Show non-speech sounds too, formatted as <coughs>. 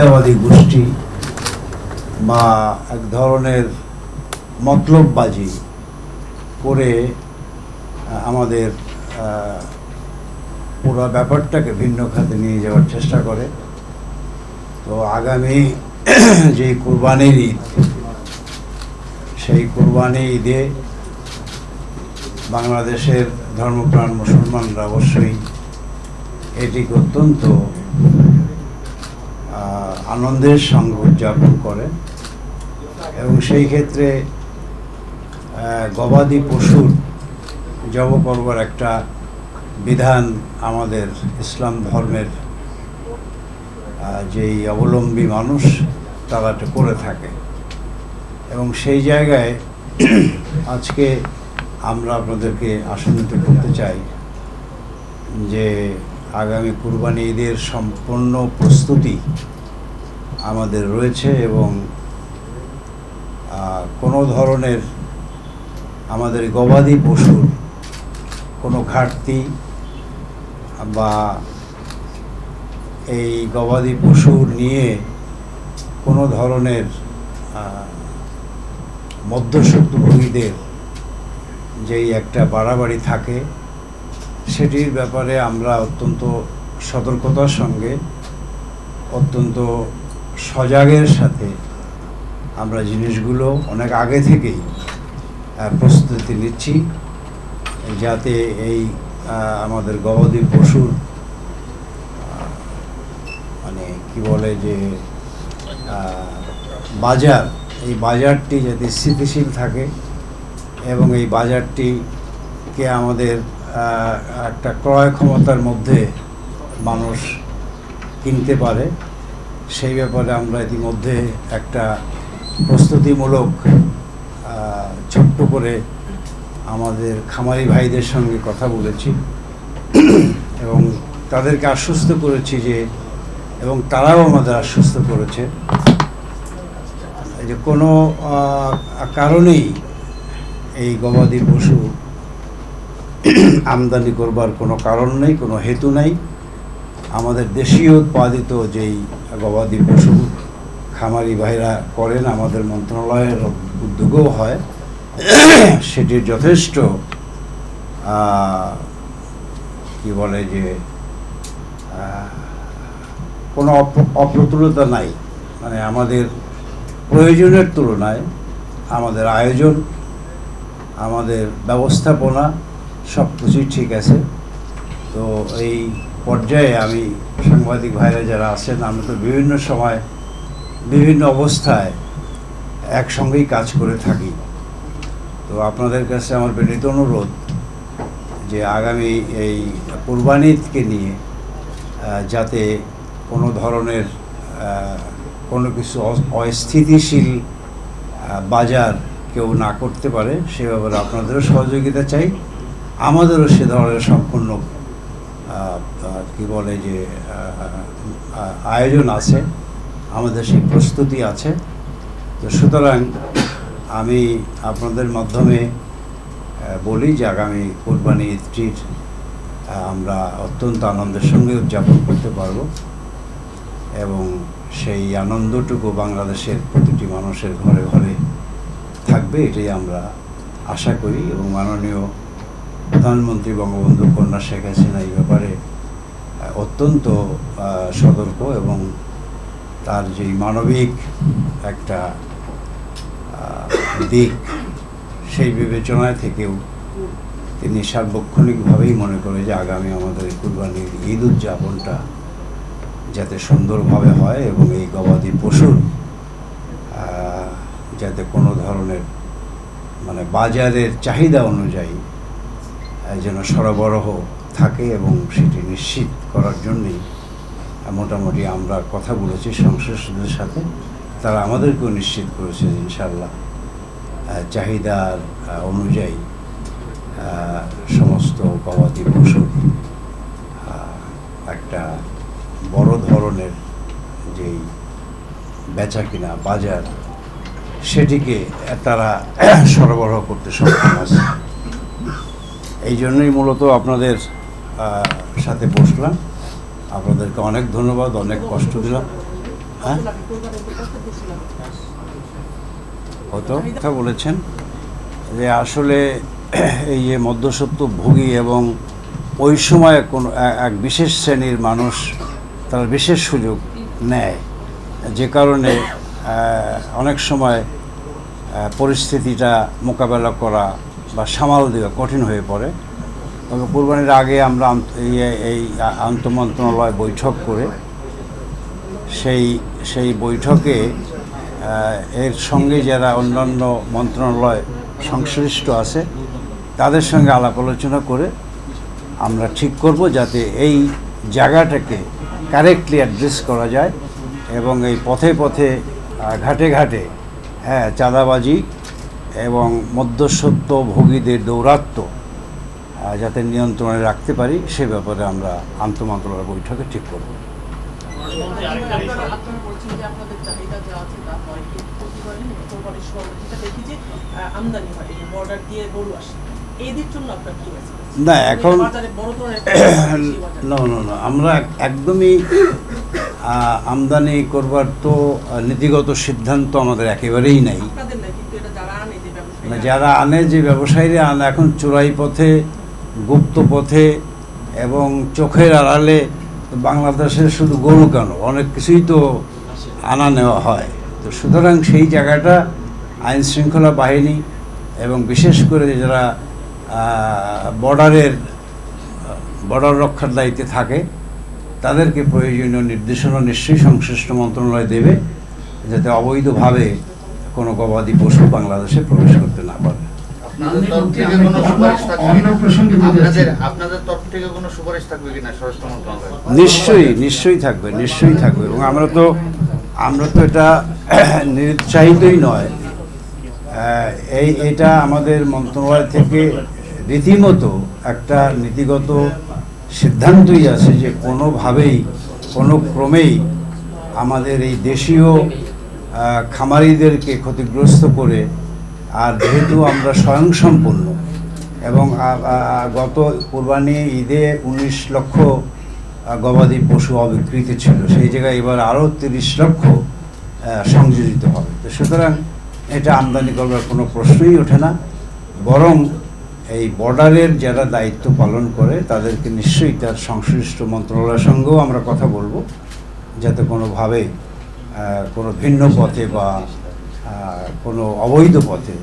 সুবিধাবাদী গোষ্ঠী বা এক ধরনের মতলববাজি করে আমাদের পুরো ব্যাপারটাকে ভিন্ন খাতে নিয়ে যাওয়ার চেষ্টা করে। তো আগামী <clears throat> যে কোরবানির ঈদ, সেই কোরবানি ঈদে বাংলাদেশের ধর্মপ্রাণ মুসলমানরা অবশ্যই এটিকে অত্যন্ত আনন্দের সঙ্গে উদযাপন করে। এবং সেই ক্ষেত্রে গবাদি পশুর জব করবার একটা বিধান আমাদের ইসলাম ধর্মের যেই অবলম্বী মানুষ, তারা করে থাকে। এবং সেই জায়গায় <clears throat> আজকে আমরা আপনাদেরকে আশান্বিত করতে চাই যে আগামী কুরবানি ঈদের সম্পূর্ণ প্রস্তুতি আমাদের রয়েছে এবং কোনো ধরনের আমাদের গবাদি পশুর কোনো ঘাটতি বা এই গবাদি পশু নিয়ে কোনো ধরনের আহ, মধ্যস্বত্বভোগীদের যেই একটা বাড়াবাড়ি থাকে সেটির ব্যাপারে আমরা অত্যন্ত সতর্কতার সঙ্গে অত্যন্ত সজাগের সাথে আমরা জিনিসগুলো অনেক আগে থেকেই প্রস্তুতি নিচ্ছি, যাতে এই আমাদের গবাদি পশুর মানে কি বলে যে বাজার, এই বাজারটি যাতে স্থিতিশীল থাকে এবং এই বাজারটিকে আমাদের একটা ক্রয় ক্ষমতার মধ্যে মানুষ কিনতে পারে। সেই ব্যাপারে আমরা ইতিমধ্যে একটা প্রস্তুতিমূলক ছোট্ট করে আমাদের খামারি ভাইদের সঙ্গে কথা বলেছি এবং তাদেরকে আশ্বস্ত করেছি যে, এবং তারাও আমাদের আশ্বস্ত করেছে যে কোনো কারণেই এই গবাদি পশু আমদানি করবার কোনো কারণ নেই, কোনো হেতু নেই। আমাদের দেশীয় উৎপাদিত যেই গবাদি পশু খামারি ভাইরা করেন, আমাদের মন্ত্রণালয়ের উদ্যোগও হয়। সেটির যথেষ্ট কি বলে যে কোনো অপ- অপ্রতুলতা নাই। মানে আমাদের প্রয়োজনের তুলনায় আমাদের আয়োজন, আমাদের ব্যবস্থাপনা সব কিছুই ঠিক আছে। তো এই পর্যায়ে আমি সাংবাদিক ভাইরা যারা আছেন, আমরা তো বিভিন্ন সময় বিভিন্ন অবস্থায় একসঙ্গেই কাজ করে থাকি। তো আপনাদের কাছে আমার বিনীত অনুরোধ যে আগামী এই কোরবানিদকে নিয়ে যাতে কোনো ধরনের কোনো কিছু অস্থিতিশীল বাজার কেউ না করতে পারে, সে ব্যাপারে আপনাদেরও সহযোগিতা চাই। আমাদেরও সে ধরনের সম্পূর্ণ কি বলে যে আয়োজন আছে, আমাদের সেই প্রস্তুতি আছে। তো সুতরাং আমি আপনাদের মাধ্যমে বলি যে আগামী কোরবানি ঈদটির আমরা অত্যন্ত আনন্দের সঙ্গে উদযাপন করতে পারব এবং সেই আনন্দটুকু বাংলাদেশের প্রতিটি মানুষের ঘরে ঘরে থাকবে, এটাই আমরা আশা করি এবং মাননীয় প্রধানমন্ত্রী বঙ্গবন্ধু কন্যা শেখ হাসিনা এই ব্যাপারে অত্যন্ত সতর্ক এবং তার যেই মানবিক একটা দিক সেই বিবেচনায় থেকেও তিনি সার্বক্ষণিকভাবেই মনে করে যে আগামী আমাদের কুরবানির ঈদ উদযাপনটা যাতে সুন্দরভাবে হয় এবং এই গবাদি পশুর যাতে কোনো ধরনের মানে বাজারের চাহিদা অনুযায়ী যেন সরবরাহ থাকে এবং সেটি নিশ্চিত করার জন্যই মোটামুটি আমরা কথা বলেছি সংশ্লিষ্টদের সাথে। তারা আমাদেরকেও নিশ্চিত করেছে ইনশাল্লাহ চাহিদার অনুযায়ী সমস্ত গবাদি পশুর একটা বড় ধরনের যেই বেচা কিনা বাজার, সেটিকে তারা সরবরাহ করতে সক্ষম আছে। এই জন্যই মূলত আপনাদের সাথে বসলাম। আপনাদেরকে অনেক ধন্যবাদ, অনেক কষ্ট দিলাম। হ্যাঁ? হতো কথা বলেছেন? যে আসলে এই যে মধ্যসত্ত্ব ভোগী এবং ওই সময় কোনো এক বিশেষ শ্রেণির মানুষ তার বিশেষ সুযোগ নেয়। যে কারণে অনেক সময় পরিস্থিতিটা মোকাবেলা করা বা সামাল দেওয়া কঠিন হয়ে পড়ে। তবে কোরবানির আগে আমরা এই আন্তমন্ত্রণালয় বৈঠক করে সেই সেই বৈঠকে এর সঙ্গে যারা অন্যান্য মন্ত্রণালয় সংশ্লিষ্ট আছে, তাদের সঙ্গে আলাপ আলোচনা করে আমরা ঠিক করব যাতে এই জায়গাটাকে কারেক্টলি অ্যাড্রেস করা যায় এবং এই পথে পথে ঘাটে ঘাটে হ্যাঁ চাঁদাবাজি এবং মধ্যস্বত্ব ভোগীদের দৌরাত্ম্য আহ, যাতে নিয়ন্ত্রণে রাখতে পারি সে ব্যাপারে আমরা আন্তমন্ত্রণালয় বৈঠকে ঠিক করব। না, এখন- <coughs> আমরা একদমই আমদানি করবার তো নীতিগত সিদ্ধান্ত আমাদের একেবারেই নাই আপনাদের না কিন্তু এটা যারা আনে যে মানে ব্যবসায়ীরা যারা আনে, যে ব্যবসায়ীরা আনে, এখন চোরাই পথে, গুপ্ত পথে এবং চোখের আড়ালে বাংলাদেশের শুধু গরু কেন? অনেক কিছুই তো আনা নেওয়া হয়। তো সুতরাং সেই জায়গাটা আইন শৃঙ্খলা বাহিনী এবং বিশেষ করে যারা বর্ডারের, বর্ডার রক্ষার দায়িত্বে থাকে, তাদেরকে প্রয়োজনীয় নির্দেশনা নিশ্চয়ই সংশ্লিষ্ট মন্ত্রণালয় দেবে, যাতে অবৈধভাবে কোনো গবাদি পশু বাংলাদেশে প্রবেশ করতে না পারে। নিশ্চয়ই নিশ্চয়ই থাকবে নিশ্চয়ই থাকবে। এবং আমরা তো আমরা তো এটা <clears throat> নিরুৎসাহিতই নয়। এই এটা আমাদের মন্ত্রণালয় থেকে রীতিমতো একটা নীতিগত সিদ্ধান্তই আছে যে কোনোভাবেই কোনো ক্রমেই আমাদের এই দেশীয় খামারিদেরকে ক্ষতিগ্রস্ত করে, আর যেহেতু আমরা স্বয়ংসম্পূর্ণ এবং গত কোরবানি ঈদে উনিশ লক্ষ গবাদি পশু অবিকৃত ছিল, সেই জায়গায় এবার আরও তিরিশ লক্ষ সংযোজিত হবে। তো সুতরাং এটা আমদানি করবার কোনো প্রশ্নই ওঠে না, বরং এই বর্ডারের যারা দায়িত্ব পালন করে, তাদেরকে নিশ্চয়ই তার সংশ্লিষ্ট মন্ত্রণালয়ের সঙ্গেও আমরা কথা বলব, যাতে কোনোভাবে কোনো ভিন্ন পথে বা কোনো অবৈধ পথে